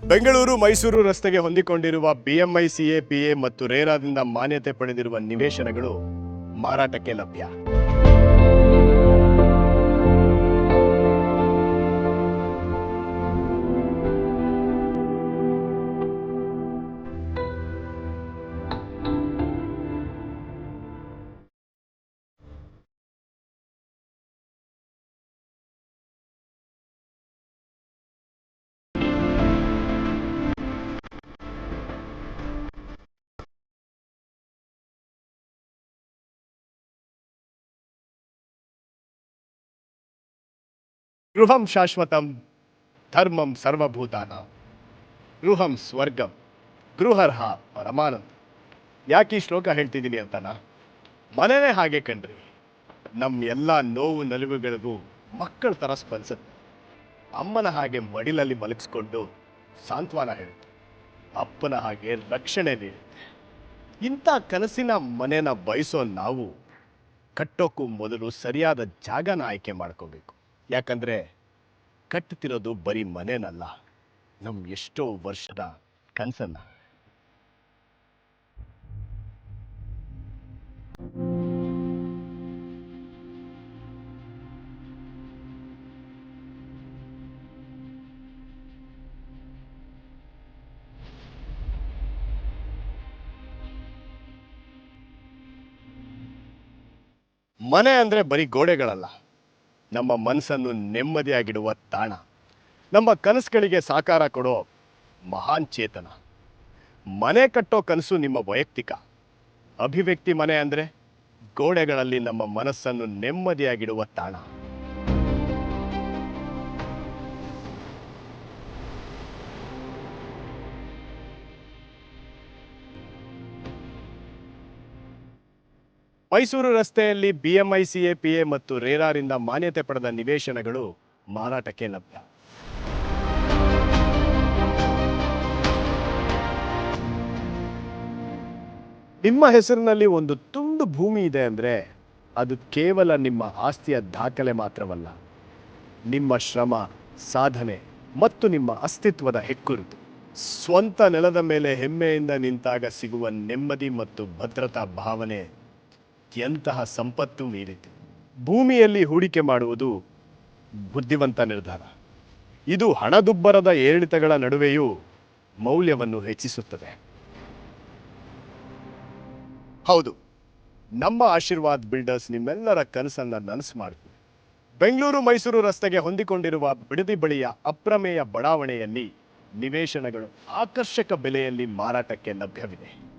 ಬೆಂಗಳೂರು ಮೈಸೂರು ರಸ್ತೆಗೆ ಹೊಂದಿಕೊಂಡಿರುವ BMI CAPA ಮತ್ತು ರೇರಾದಿಂದ ಮಾನ್ಯತೆ ಪಡೆದಿರುವ ನಿವೇಶನಗಳು ಮಾರಾಟಕ್ಕೆ ಲಭ್ಯ. ಗೃಹಂ ಶಾಶ್ವತಂ ಧರ್ಮಂ ಸರ್ವಭೂತಾನ. ಗೃಹಂ ಸ್ವರ್ಗಂ ಗೃಹರ್ಹ ಪರಮಾನಂದ. ಯಾಕೆ ಈ ಶ್ಲೋಕ ಹೇಳ್ತಿದ್ದೀನಿ ಅಂತನಾ? ಮನೆನೇ ಹಾಗೆ ಕಣ್ರಿ ನಮ್ಮ ಎಲ್ಲ ನೋವು ನಲಿವುಗಳಿಗೂ ಮಕ್ಕಳ ಥರ ಸ್ಪಂದಿಸುತ್ತೆ. ಅಮ್ಮನ ಹಾಗೆ ಮಡಿಲಲ್ಲಿ ಮಲಗಿಸ್ಕೊಂಡು ಸಾಂತ್ವನ ಹೇಳುತ್ತೆ. ಅಪ್ಪನ ಹಾಗೆ ರಕ್ಷಣೆ ನೀಡುತ್ತೆ. ಇಂಥ ಕನಸಿನ ಮನೆನ ಬಯಸೋ ನಾವು ಕಟ್ಟೋಕ್ಕೂ ಮೊದಲು ಸರಿಯಾದ ಜಾಗನ ಆಯ್ಕೆ ಮಾಡ್ಕೋಬೇಕು. ಯಾಕಂದ್ರೆ ಕಟ್ಟುತ್ತಿರೋದು ಬರೀ ಮನೆನಲ್ಲ ನಮ್ ಎಷ್ಟೋ ವರ್ಷದ ಕನಸನ್ನ. ಮನೆ ಅಂದ್ರೆ ಬರೀ ಗೋಡೆಗಳಲ್ಲ. ನಮ್ಮ ಮನಸ್ಸನ್ನು ನೆಮ್ಮದಿಯಾಗಿಡುವ ತಾಣ. ನಮ್ಮ ಕನಸುಗಳಿಗೆ ಸಾಕಾರ ಕೊಡೋ ಮಹಾನ್ ಚೇತನ. ಮನೆ ಕಟ್ಟೋ ಕನಸು ನಿಮ್ಮ ವೈಯಕ್ತಿಕ. ಅಭಿವ್ಯಕ್ತಿ ಮನೆ ಅಂದರೆ ಗೋಡೆಗಳಲ್ಲಿ ನಮ್ಮ ಮನಸ್ಸನ್ನು ನೆಮ್ಮದಿಯಾಗಿಡುವ ತಾಣ. ಮೈಸೂರು ರಸ್ತೆಯಲ್ಲಿ ಬಿಎಂಐ ಸಿಎಪಿಎ ಮತ್ತು ರೇರಾರಿಂದ ಮಾನ್ಯತೆ ಪಡೆದ ನಿವೇಶನಗಳು ಮಾರಾಟಕ್ಕೆ ಲಭ್ಯ. ನಿಮ್ಮ ಹೆಸರಿನಲ್ಲಿ ಒಂದು ತುಂಡು ಭೂಮಿ ಇದೆ ಅಂದರೆ ಅದು ಕೇವಲ ನಿಮ್ಮ ಆಸ್ತಿಯ ದಾಖಲೆ ಮಾತ್ರವಲ್ಲ. ನಿಮ್ಮ ಶ್ರಮ, ಸಾಧನೆ ಮತ್ತು ನಿಮ್ಮ ಅಸ್ತಿತ್ವದ ಹೆಕ್ಕುರುತು ಸ್ವಂತ ನೆಲದ ಮೇಲೆ ಹೆಮ್ಮೆಯಿಂದ ನಿಂತಾಗ ಸಿಗುವ ನೆಮ್ಮದಿ ಮತ್ತು ಭದ್ರತಾ ಭಾವನೆ ಎಂತಹ ಸಂಪತ್ತು ಮೀರಿದೆ ಭೂಮಿಯಲ್ಲಿ ಹೂಡಿಕೆ ಮಾಡುವುದು ಬುದ್ಧಿವಂತ ನಿರ್ಧಾರ. ಇದು ಹಣದುಬ್ಬರದ ಏರಿಳಿತಗಳ ನಡುವೆಯೂ ಮೌಲ್ಯವನ್ನು ಹೆಚ್ಚಿಸುತ್ತದೆ. ಹೌದು, ನಮ್ಮ ಆಶೀರ್ವಾದ್ ಬಿಲ್ಡರ್ಸ್ ನಿಮ್ಮೆಲ್ಲರ ಕನಸನ್ನ ನನಸು ಮಾಡ್ತೀವಿ ಬೆಂಗಳೂರು ಮೈಸೂರು ರಸ್ತೆಗೆ ಹೊಂದಿಕೊಂಡಿರುವ ಬಿಡದಿ ಬಳಿಯ ಅಪ್ರಮೇಯ ಬಡಾವಣೆಯಲ್ಲಿ ನಿವೇಶನಗಳು ಆಕರ್ಷಕ ಬೆಲೆಯಲ್ಲಿ ಮಾರಾಟಕ್ಕೆ ಲಭ್ಯವಿದೆ.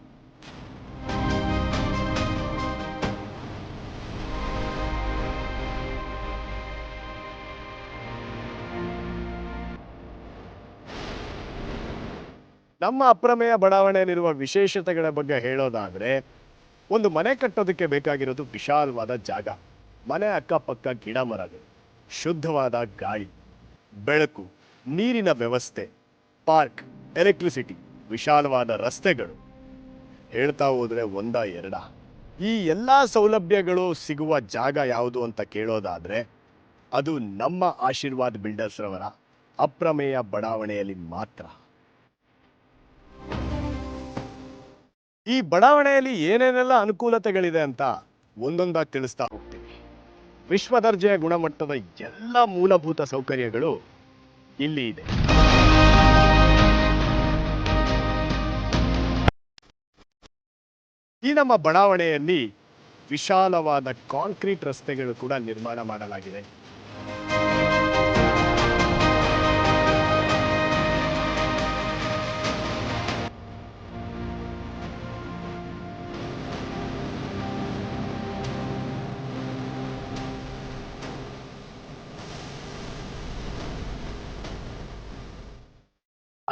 ನಮ್ಮ ಅಪ್ರಮೇಯ ಬಡಾವಣೆಯಲ್ಲಿರುವ ವಿಶೇಷತೆಗಳ ಬಗ್ಗೆ ಹೇಳೋದಾದ್ರೆ, ಒಂದು ಮನೆ ಕಟ್ಟೋದಕ್ಕೆ ಬೇಕಾಗಿರೋದು ವಿಶಾಲವಾದ ಜಾಗ. ಮನೆ ಅಕ್ಕಪಕ್ಕ ಗಿಡ ಮರಗಳು, ಶುದ್ಧವಾದ ಗಾಳಿ, ಬೆಳಕು, ನೀರಿನ ವ್ಯವಸ್ಥೆ, ಪಾರ್ಕ್, ಎಲೆಕ್ಟ್ರಿಸಿಟಿ, ವಿಶಾಲವಾದ ರಸ್ತೆಗಳು. ಹೇಳ್ತಾ ಹೋದ್ರೆ ಒಂದ ಎರಡ. ಈ ಎಲ್ಲ ಸೌಲಭ್ಯಗಳು ಸಿಗುವ ಜಾಗ ಯಾವುದು ಅಂತ ಕೇಳೋದಾದ್ರೆ, ಅದು ನಮ್ಮ ಆಶೀರ್ವಾದ್ ಬಿಲ್ಡರ್ಸ್ ರವರ ಅಪ್ರಮೇಯ ಬಡಾವಣೆಯಲ್ಲಿ ಮಾತ್ರ. ಈ ಬಡಾವಣೆಯಲ್ಲಿ ಏನೇನೆಲ್ಲ ಅನುಕೂಲತೆಗಳಿದೆ ಅಂತ ಒಂದೊಂದಾಗಿ ತಿಳಿಸ್ತಾ ಹೋಗ್ತೀವಿ ವಿಶ್ವ ದರ್ಜೆಯ ಗುಣಮಟ್ಟದ ಎಲ್ಲ ಮೂಲಭೂತ ಸೌಕರ್ಯಗಳು ಇಲ್ಲಿ ಇದೆ. ಈ ನಮ್ಮ ಬಡಾವಣೆಯಲ್ಲಿ ವಿಶಾಲವಾದ ಕಾಂಕ್ರೀಟ್ ರಸ್ತೆಗಳು ಕೂಡ ನಿರ್ಮಾಣ ಮಾಡಲಾಗಿದೆ.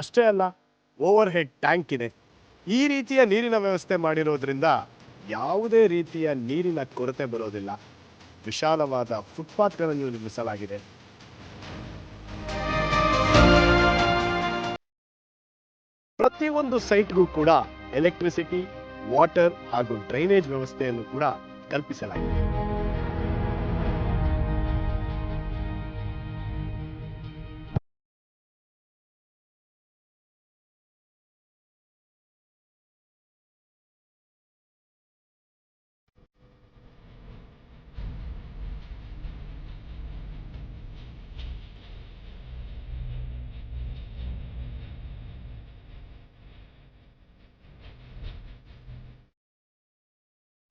ಅಷ್ಟೇ ಅಲ್ಲ ಓವರ್ ಹೆಡ್ ಟ್ಯಾಂಕ್ ಇದೆ. ಈ ರೀತಿಯ ನೀರಿನ ವ್ಯವಸ್ಥೆ ಮಾಡಿರೋದ್ರಿಂದ ಯಾವುದೇ ರೀತಿಯ ನೀರಿನ ಕೊರತೆ ಬರೋದಿಲ್ಲ. ವಿಶಾಲವಾದ ಫುಟ್ಪಾತ್ಗಳನ್ನು ನಿರ್ಮಿಸಲಾಗಿದೆ. ಪ್ರತಿಯೊಂದು ಸೈಟ್ಗೂ ಕೂಡ ಎಲೆಕ್ಟ್ರಿಸಿಟಿ ವಾಟರ್ ಹಾಗೂ ಡ್ರೈನೇಜ್ ವ್ಯವಸ್ಥೆಯನ್ನು ಕೂಡ ಕಲ್ಪಿಸಲಾಗಿದೆ.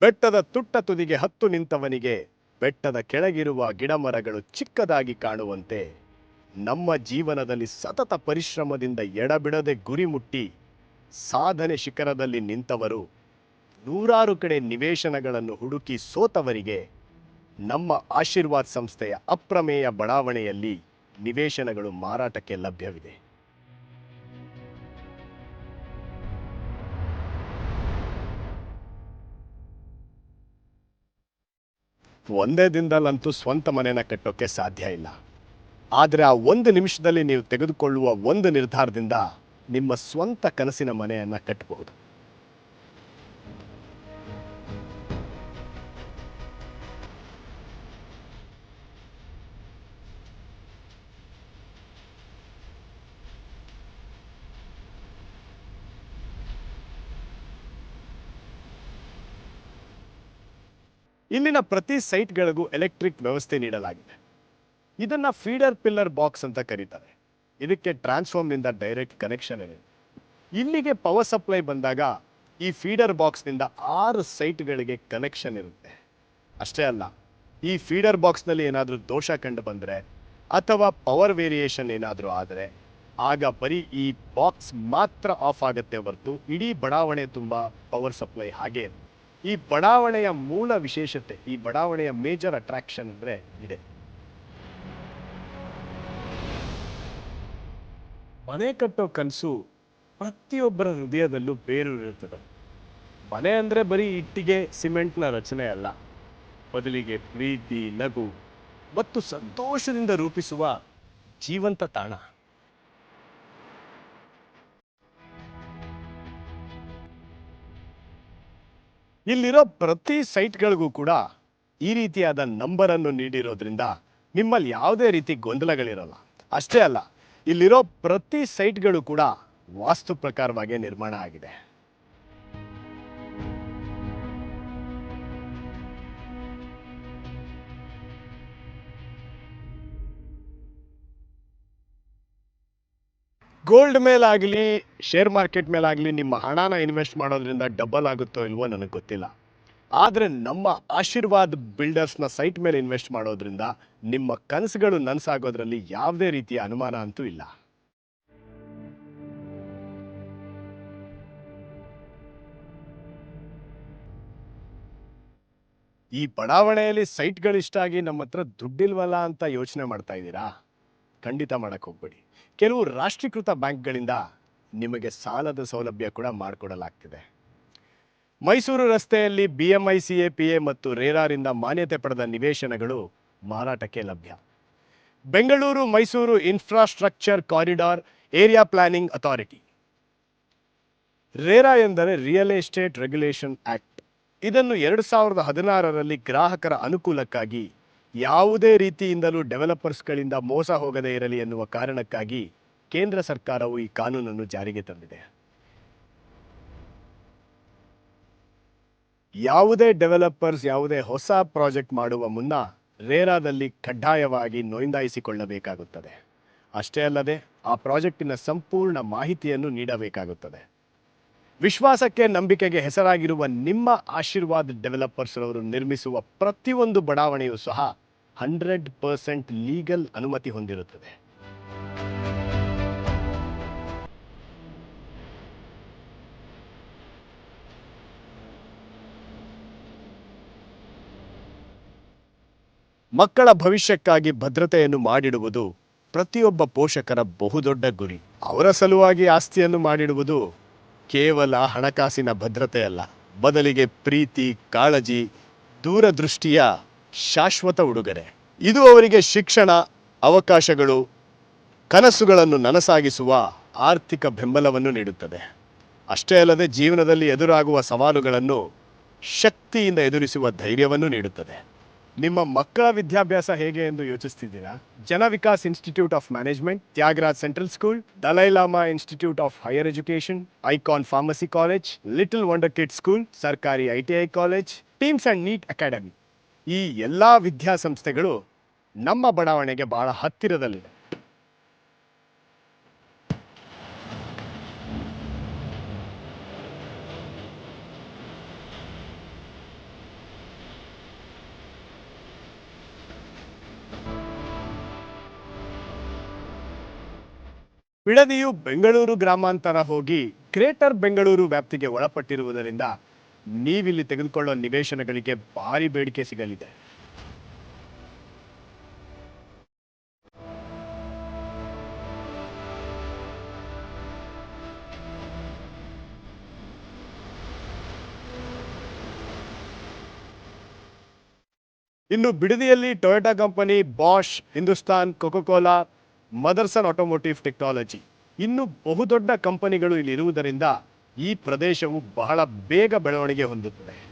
ಬೆಟ್ಟದ ತುಟ್ಟ ತುದಿಗೆ ಹತ್ತು ನಿಂತವನಿಗೆ ಬೆಟ್ಟದ ಕೆಳಗಿರುವ ಗಿಡಮರಗಳು ಚಿಕ್ಕದಾಗಿ ಕಾಣುವಂತೆ ನಮ್ಮ ಜೀವನದಲ್ಲಿ ಸತತ ಪರಿಶ್ರಮದಿಂದ ಎಡಬಿಡದೆ ಗುರಿ ಮುಟ್ಟಿ ಸಾಧನೆ ಶಿಖರದಲ್ಲಿ ನಿಂತವರು ನೂರಾರು ಕಡೆ ನಿವೇಶನಗಳನ್ನು ಹುಡುಕಿ ಸೋತವರಿಗೆ ನಮ್ಮ ಆಶೀರ್ವಾದ್ ಸಂಸ್ಥೆಯ ಅಪ್ರಮೇಯ ಬಡಾವಣೆಯಲ್ಲಿ ನಿವೇಶನಗಳು ಮಾರಾಟಕ್ಕೆ ಲಭ್ಯವಿದೆ. ಒಂದೇ ದಿನದಲ್ಲಂತೂ ಸ್ವಂತ ಮನೆಯನ್ನು ಕಟ್ಟೋಕೆ ಸಾಧ್ಯ ಇಲ್ಲ. ಆದರೆ ಆ ಒಂದು ನಿಮಿಷದಲ್ಲಿ ನೀವು ತೆಗೆದುಕೊಳ್ಳುವ ಒಂದು ನಿರ್ಧಾರದಿಂದ ನಿಮ್ಮ ಸ್ವಂತ ಕನಸಿನ ಮನೆಯನ್ನ ಕಟ್ಟಬಹುದು ಇಲ್ಲಿನ ಪ್ರತಿ ಸೈಟ್ಗಳಿಗೂ ಎಲೆಕ್ಟ್ರಿಕ್ ವ್ಯವಸ್ಥೆ ನೀಡಲಾಗಿದೆ. ಇದನ್ನ ಫೀಡರ್ ಪಿಲ್ಲರ್ ಬಾಕ್ಸ್ ಅಂತ ಕರೀತಾರೆ. ಇದಕ್ಕೆ ಟ್ರಾನ್ಸ್ಫಾರ್ಮ್ನಿಂದ ಡೈರೆಕ್ಟ್ ಕನೆಕ್ಷನ್ ಇದೆ. ಇಲ್ಲಿಗೆ ಪವರ್ ಸಪ್ಲೈ ಬಂದಾಗ ಈ ಫೀಡರ್ ಬಾಕ್ಸ್ನಿಂದ ಆರು ಸೈಟ್ಗಳಿಗೆ ಕನೆಕ್ಷನ್ ಇರುತ್ತೆ. ಅಷ್ಟೇ ಅಲ್ಲ, ಈ ಫೀಡರ್ ಬಾಕ್ಸ್ನಲ್ಲಿ ಏನಾದರೂ ದೋಷ ಕಂಡು ಬಂದರೆ ಅಥವಾ ಪವರ್ ವೇರಿಯೇಷನ್ ಏನಾದರೂ ಆದರೆ ಆಗ ಬರೀ ಈ ಬಾಕ್ಸ್ ಮಾತ್ರ ಆಫ್ ಆಗುತ್ತೆ ಹೊರತು ಇಡೀ ಬಡಾವಣೆ ತುಂಬ ಪವರ್ ಸಪ್ಲೈ ಹಾಗೆ ಇರುತ್ತೆ. ಈ ಬಡಾವಣೆಯ ಮೂಲ ವಿಶೇಷತೆ, ಈ ಬಡಾವಣೆಯ ಮೇಜರ್ ಅಟ್ರಾಕ್ಷನ್ ಅಂದರೆ ಇದೆ. ಮನೆ ಕಟ್ಟೋ ಕನಸು ಪ್ರತಿಯೊಬ್ಬರ ಹೃದಯದಲ್ಲೂ ಬೇರೂರಿರುತ್ತದೆ. ಮನೆ ಅಂದರೆ ಬರೀ ಇಟ್ಟಿಗೆ, ಸಿಮೆಂಟ್ನ ರಚನೆ ಅಲ್ಲ. ಬದಲಿಗೆ ಪ್ರೀತಿ, ನಗು, ಮತ್ತು ಸಂತೋಷದಿಂದ ರೂಪಿಸುವ ಜೀವಂತ ತಾಣ. ಇಲ್ಲಿರೋ ಪ್ರತಿ ಸೈಟ್ಗಳಿಗೂ ಕೂಡ ಈ ರೀತಿಯಾದ ನಂಬರನ್ನು ನೀಡಿರೋದ್ರಿಂದ ನಿಮ್ಮಲ್ಲಿ ಯಾವುದೇ ರೀತಿ ಗೊಂದಲಗಳಿರಲ್ಲ. ಅಷ್ಟೇ ಅಲ್ಲ, ಇಲ್ಲಿರೋ ಪ್ರತಿ ಸೈಟ್ಗಳು ಕೂಡ ವಾಸ್ತು ಪ್ರಕಾರವಾಗಿ ನಿರ್ಮಾಣ ಆಗಿದೆ. ಗೋಲ್ಡ್ ಮೇಲಾಗಲಿ ಶೇರ್ ಮಾರ್ಕೆಟ್ ಮೇಲಾಗಲಿ ನಿಮ್ಮ ಹಣನ ಇನ್ವೆಸ್ಟ್ ಮಾಡೋದ್ರಿಂದ ಡಬಲ್ ಆಗುತ್ತೋ ಇಲ್ವೋ ನನಗೆ ಗೊತ್ತಿಲ್ಲ. ಆದರೆ ನಮ್ಮ ಆಶೀರ್ವಾದ್ ಬಿಲ್ಡರ್ಸ್ನ ಸೈಟ್ ಮೇಲೆ ಇನ್ವೆಸ್ಟ್ ಮಾಡೋದ್ರಿಂದ ನಿಮ್ಮ ಕನಸುಗಳು ನನಸಾಗೋದ್ರಲ್ಲಿ ಯಾವುದೇ ರೀತಿಯ ಅನುಮಾನ ಅಂತೂ ಇಲ್ಲ. ಈ ಬಡಾವಣೆಯಲ್ಲಿ ಸೈಟ್ಗಳಿಷ್ಟಾಗಿ ನಮ್ಮ ಹತ್ರ ದುಡ್ಡಿಲ್ವಲ್ಲ ಅಂತ ಯೋಚನೆ ಮಾಡ್ತಾ ಇದ್ದೀರಾ? ಖಂಡಿತ ಮಾಡಕ್ಕೆ ಹೋಗ್ಬೇಡಿ. ಕೆಲವು ರಾಷ್ಟ್ರೀಕೃತ ಬ್ಯಾಂಕ್ಗಳಿಂದ ನಿಮಗೆ ಸಾಲದ ಸೌಲಭ್ಯ ಕೂಡ ಮಾಡಿಕೊಡಲಾಗ್ತಿದೆ. ಮೈಸೂರು ರಸ್ತೆಯಲ್ಲಿ B M I C A P A ಮತ್ತು ರೇರಾರಿಂದ ಮಾನ್ಯತೆ ಪಡೆದ ನಿವೇಶನಗಳು ಮಾರಾಟಕ್ಕೆ ಲಭ್ಯ. Bengaluru, Mysuru infrastructure corridor area planning authority RERA ಎಂದರೆ ರಿಯಲ್ ಎಸ್ಟೇಟ್ ರೆಗ್ಯುಲೇಷನ್ ಆಕ್ಟ್ ಇದನ್ನು ಎರಡು ಸಾವಿರದ ಹದಿನಾರರಲ್ಲಿ ಗ್ರಾಹಕರ ಅನುಕೂಲಕ್ಕಾಗಿ ಯಾವುದೇ ರೀತಿಯಿಂದಲೂ ಡೆವಲಪರ್ಸ್ಗಳಿಂದ ಮೋಸ ಹೋಗದೇ ಇರಲಿ ಎನ್ನುವ ಕಾರಣಕ್ಕಾಗಿ ಕೇಂದ್ರ ಸರ್ಕಾರವು ಈ ಕಾನೂನನ್ನು ಜಾರಿಗೆ ತಂದಿದೆ. ಯಾವುದೇ ಡೆವಲಪರ್ಸ್ ಯಾವುದೇ ಹೊಸ ಪ್ರಾಜೆಕ್ಟ್ ಮಾಡುವ ಮುನ್ನ ರೇರಾದಲ್ಲಿ ಕಡ್ಡಾಯವಾಗಿ ನೋಂದಾಯಿಸಿಕೊಳ್ಳಬೇಕಾಗುತ್ತದೆ. ಅಷ್ಟೇ ಅಲ್ಲದೆ ಆ ಪ್ರಾಜೆಕ್ಟಿನ ಸಂಪೂರ್ಣ ಮಾಹಿತಿಯನ್ನು ನೀಡಬೇಕಾಗುತ್ತದೆ. ವಿಶ್ವಾಸಕ್ಕೆ ನಂಬಿಕೆಗೆ ಹೆಸರಾಗಿರುವ ನಿಮ್ಮ ಆಶೀರ್ವಾದ್ ಡೆವಲಪರ್ಸ್ ರವರು ನಿರ್ಮಿಸುವ ಪ್ರತಿಯೊಂದು ಬಡಾವಣೆಯೂ ಸಹ ಹಂಡ್ರೆಡ್ ಪರ್ಸೆಂಟ್ ಲೀಗಲ್ ಅನುಮತಿ ಹೊಂದಿರುತ್ತದೆ. ಮಕ್ಕಳ ಭವಿಷ್ಯಕ್ಕಾಗಿ ಭದ್ರತೆಯನ್ನು ಮಾಡಿಡುವುದು ಪ್ರತಿಯೊಬ್ಬ ಪೋಷಕರ ಬಹುದೊಡ್ಡ ಗುರಿ. ಅವರ ಸಲುವಾಗಿ ಆಸ್ತಿಯನ್ನು ಮಾಡಿಡುವುದು ಕೇವಲ ಹಣಕಾಸಿನ ಭದ್ರತೆ ಅಲ್ಲ ಬದಲಿಗೆ ಪ್ರೀತಿ, ಕಾಳಜಿ, ದೂರದೃಷ್ಟಿಯ ಶಾಶ್ವತ ಉಡುಗೊರೆ. ಇದು ಅವರಿಗೆ ಶಿಕ್ಷಣ, ಅವಕಾಶಗಳು, ಕನಸುಗಳನ್ನು ನನಸಾಗಿಸುವ ಆರ್ಥಿಕ ಬೆಂಬಲವನ್ನು ನೀಡುತ್ತದೆ. ಅಷ್ಟೇ ಅಲ್ಲದೆ ಜೀವನದಲ್ಲಿ ಎದುರಾಗುವ ಸವಾಲುಗಳನ್ನು ಶಕ್ತಿಯಿಂದ ಎದುರಿಸುವ ಧೈರ್ಯವನ್ನು ನೀಡುತ್ತದೆ. ನಿಮ್ಮ ಮಕ್ಕಳ ವಿದ್ಯಾಭ್ಯಾಸ ಹೇಗೆ ಎಂದು ಯೋಚಿಸ್ತಿದ್ದೀರಾ? Jana Vikas institute of management, Thyagaraj central school Dalai Lama institute of higher education Icon pharmacy college, little wonder kid school, ಸರ್ಕಾರಿ ITI college, Teams and NEET academy. ಈ ಎಲ್ಲ ವಿದ್ಯಾಸಂಸ್ಥೆಗಳು ನಮ್ಮ ಬಡಾವಣೆಗೆ ಬಹಳ ಹತ್ತಿರದಲ್ಲಿದೆ. ಬಿಡದಿಯು ಬೆಂಗಳೂರು ಗ್ರಾಮಾಂತರ ಹೋಗಿ ಗ್ರೇಟರ್ ಬೆಂಗಳೂರು ವ್ಯಾಪ್ತಿಗೆ ಒಳಪಟ್ಟಿರುವುದರಿಂದ ನೀವಿಲ್ಲಿ ತೆಗೆದುಕೊಳ್ಳೋ ನಿವೇಶನಗಳಿಗೆ ಭಾರಿ ಬೇಡಿಕೆ ಸಿಗಲಿದೆ. ಇನ್ನು ಬಿಡದಿಯಲ್ಲಿ Toyota company Bosch Hindustan Coca Cola Motherson automotive technology ಇನ್ನು ಬಹುದೊಡ್ಡ ಕಂಪನಿಗಳು ಇಲ್ಲಿ ಇರುವುದರಿಂದ ಈ ಪ್ರದೇಶವು ಬಹಳ ಬೇಗ ಬೆಳವಣಿಗೆ ಹೊಂದುತ್ತದೆ.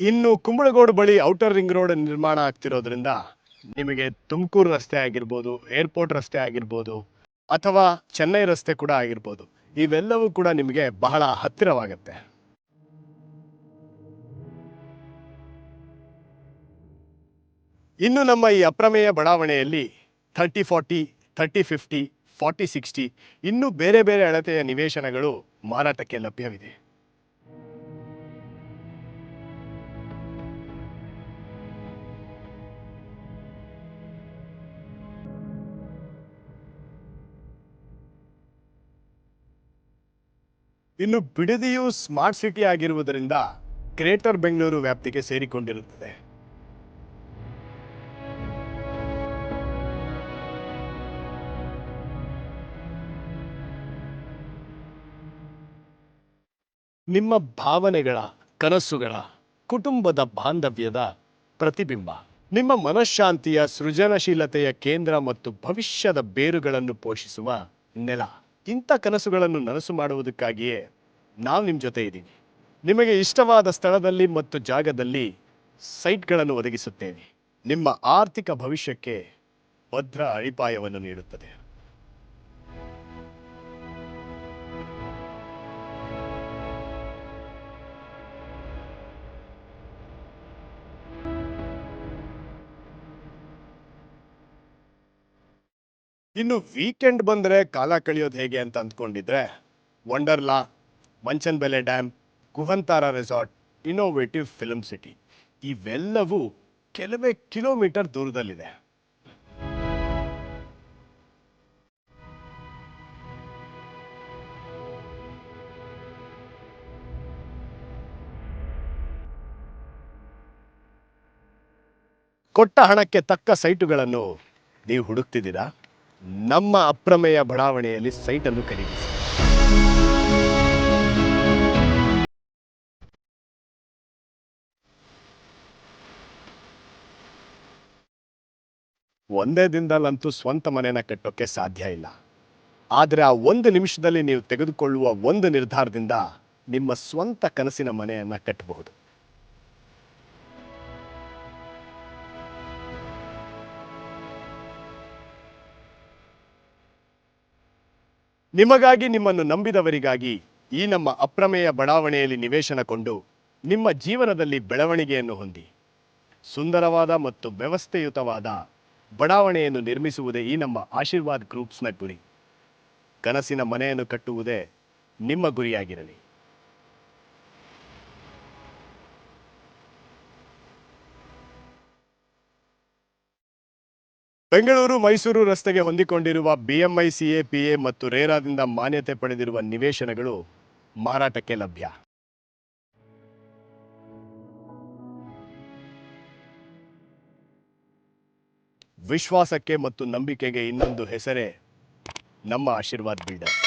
ಇನ್ನು ಕುಂಬಳಗೋಡು ಬಳಿ ಔಟರ್ ರಿಂಗ್ ರೋಡ್ ನಿರ್ಮಾಣ ಆಗ್ತಿರೋದ್ರಿಂದ ನಿಮಗೆ ತುಮಕೂರು ರಸ್ತೆ ಆಗಿರ್ಬೋದು, ಏರ್ಪೋರ್ಟ್ ರಸ್ತೆ ಆಗಿರ್ಬೋದು, ಅಥವಾ ಚೆನ್ನೈ ರಸ್ತೆ ಕೂಡ ಆಗಿರ್ಬೋದು, ಇವೆಲ್ಲವೂ ಕೂಡ ನಿಮಗೆ ಬಹಳ ಹತ್ತಿರವಾಗುತ್ತೆ. ಇನ್ನು ನಮ್ಮ ಈ ಅಪ್ರಮೇಯ ಬಡಾವಣೆಯಲ್ಲಿ thirty forty, thirty fifty, forty sixty ಇನ್ನೂ ಬೇರೆ ಬೇರೆ ಅಳತೆಯ ನಿವೇಶನಗಳು ಮಾರಾಟಕ್ಕೆ ಲಭ್ಯವಿದೆ. ಇನ್ನು ಬಿಡದಿಯು ಸ್ಮಾರ್ಟ್ ಸಿಟಿ ಆಗಿರುವುದರಿಂದ ಗ್ರೇಟರ್ ಬೆಂಗಳೂರು ವ್ಯಾಪ್ತಿಗೆ ಸೇರಿಕೊಂಡಿರುತ್ತದೆ. ನಿಮ್ಮ ಭಾವನೆಗಳ, ಕನಸುಗಳ, ಕುಟುಂಬದ ಬಾಂಧವ್ಯದ ಪ್ರತಿಬಿಂಬ. ನಿಮ್ಮ ಮನಃಶಾಂತಿಯ ಸೃಜನಶೀಲತೆಯ ಕೇಂದ್ರ ಮತ್ತು ಭವಿಷ್ಯದ ಬೇರುಗಳನ್ನು ಪೋಷಿಸುವ ನೆಲ. ಇಂಥ ಕನಸುಗಳನ್ನು ನನಸು ಮಾಡುವುದಕ್ಕಾಗಿಯೇ ನಾವು ನಿಮ್ಮ ಜೊತೆ ಇದ್ದೀನಿ. ನಿಮಗೆ ಇಷ್ಟವಾದ ಸ್ಥಳದಲ್ಲಿ ಮತ್ತು ಜಾಗದಲ್ಲಿ ಸೈಟ್ಗಳನ್ನು ಒದಗಿಸುತ್ತೇನೆ. ನಿಮ್ಮ ಆರ್ಥಿಕ ಭವಿಷ್ಯಕ್ಕೆ ಭದ್ರ ಅಡಿಪಾಯವನ್ನು ನೀಡುತ್ತದೆ. ಇನ್ನು ವೀಕೆಂಡ್ ಬಂದರೆ ಕಾಲ ಕಳೆಯೋದು ಹೇಗೆ ಅಂತ ಅಂದ್ಕೊಂಡಿದ್ರೆ Wonderla Manchanbele dam Guhantara resort innovative film city ಇವೆಲ್ಲವೂ ಕೆಲವೇ ಕಿಲೋಮೀಟರ್ ದೂರದಲ್ಲಿದೆ. ಕೊಟ್ಟ ಹಣಕ್ಕೆ ತಕ್ಕ ಸೈಟುಗಳನ್ನು ನೀವು ಹುಡುಕ್ತಿದ್ದೀರಾ? ನಮ್ಮ ಅಪ್ರಮೇಯ ಬಡಾವಣೆಯಲ್ಲಿ ಸೈಟನ್ನು ಖರೀದಿಸಿ. ಒಂದೇ ದಿನದಲ್ಲಂತೂ ಸ್ವಂತ ಮನೆನ ಕಟ್ಟೋಕೆ ಸಾಧ್ಯ ಇಲ್ಲ. ಆದರೆ ಆ ಒಂದು ನಿಮಿಷದಲ್ಲಿ ನೀವು ತೆಗೆದುಕೊಳ್ಳುವ ಒಂದು ನಿರ್ಧಾರದಿಂದ ನಿಮ್ಮ ಸ್ವಂತ ಕನಸಿನ ಮನೆಯನ್ನ ಕಟ್ಟಬಹುದು. ನಿಮಗಾಗಿ ನಿಮ್ಮನ್ನು ನಂಬಿದವರಿಗಾಗಿ ಈ ನಮ್ಮ ಅಪ್ರಮೇಯ ಬಡಾವಣೆಯಲ್ಲಿ ನಿವೇಶನ ಕೊಂಡು ನಿಮ್ಮ ಜೀವನದಲ್ಲಿ ಬೆಳವಣಿಗೆಯನ್ನು ಹೊಂದಿ. ಸುಂದರವಾದ ಮತ್ತು ವ್ಯವಸ್ಥೆಯುತವಾದ ಬಡಾವಣೆಯನ್ನು ನಿರ್ಮಿಸುವುದೇ ಈ ನಮ್ಮ ಆಶೀರ್ವಾದ್ ಗ್ರೂಪ್ಸ್ನ ಗುರಿ. ಕನಸಿನ ಮನೆಯನ್ನು ಕಟ್ಟುವುದೇ ನಿಮ್ಮ ಗುರಿಯಾಗಿರಲಿ. ಬೆಂಗಳೂರು, ಮೈಸೂರು ರಸ್ತೆಗೆ ಹೊಂದಿಕೊಂಡಿರುವ ಬಿಎಂಐ ಸಿಎಪಿಎ ಮತ್ತು ರೇರಾದಿಂದ ಮಾನ್ಯತೆ ಪಡೆದಿರುವ ನಿವೇಶನಗಳು ಮಾರಾಟಕ್ಕೆ ಲಭ್ಯ. ವಿಶ್ವಾಸಕ್ಕೆ ಮತ್ತು ನಂಬಿಕೆಗೆ ಇನ್ನೊಂದು ಹೆಸರೇ ನಮ್ಮ ಆಶೀರ್ವಾದ್ ಬಿಲ್ಡರ್.